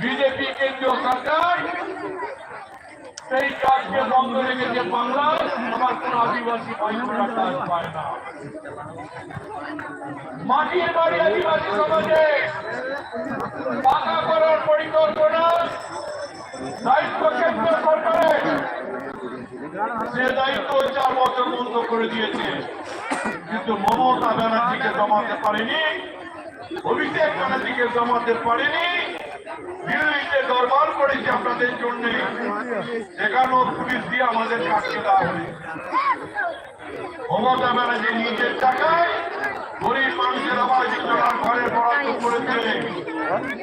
BJP কেন্দ্রীয় সরকার, সেই কাজকে বন্ধ রেখেছে বাংলার আমার কোন আদিবাসী ভাইবোনেরা কাজ পায় না। মাটির বাড়ি আদিবাসী সমাজে পাকা করার পরিকল্পনা দায়িত্ব কেন্দ্র সরকারের। সে দায়িত্ব চার বছর বন্ধ করে দিয়েছে, কিন্তু মমতা ব্যানার্জিকে জমাতে পারেনি, অভিষেক ব্যানার্জিকে জমাতে পারেনি করেছে আপনাদের জন্য। এখানেও পুলিশ দিয়ে আমাদের কাটকে দেওয়া হয়েছে মমতা ব্যানার্জি নিজের টাকায় গরিব মানুষের আবাস যোজনার ঘরে বরাদ্দ করেছে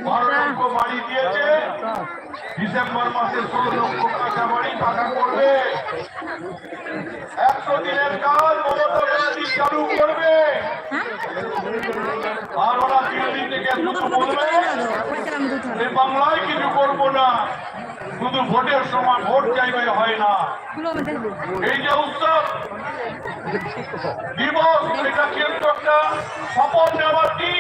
বারো লক্ষ বাড়ি দিয়েছে ডিসেম্বর মাসে ষোলো লক্ষ টাকা বাড়ি পাকা করবে। একশো দিনের কাজ মমতা ব্যানার্জি চালু করবে। আর ওরা বিরোধী থেকে বলবে বাংলায় কিছু করব শুধু ভোটের সময় ভোট চাইবে হয় না। এই যে উৎসব দিবস এটা কিন্তু একটা শপথ নেওয়ার কি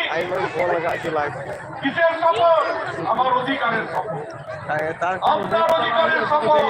কিসের শপথ? আমার অধিকারের শপথ। আপনার অধিকারের শপথ।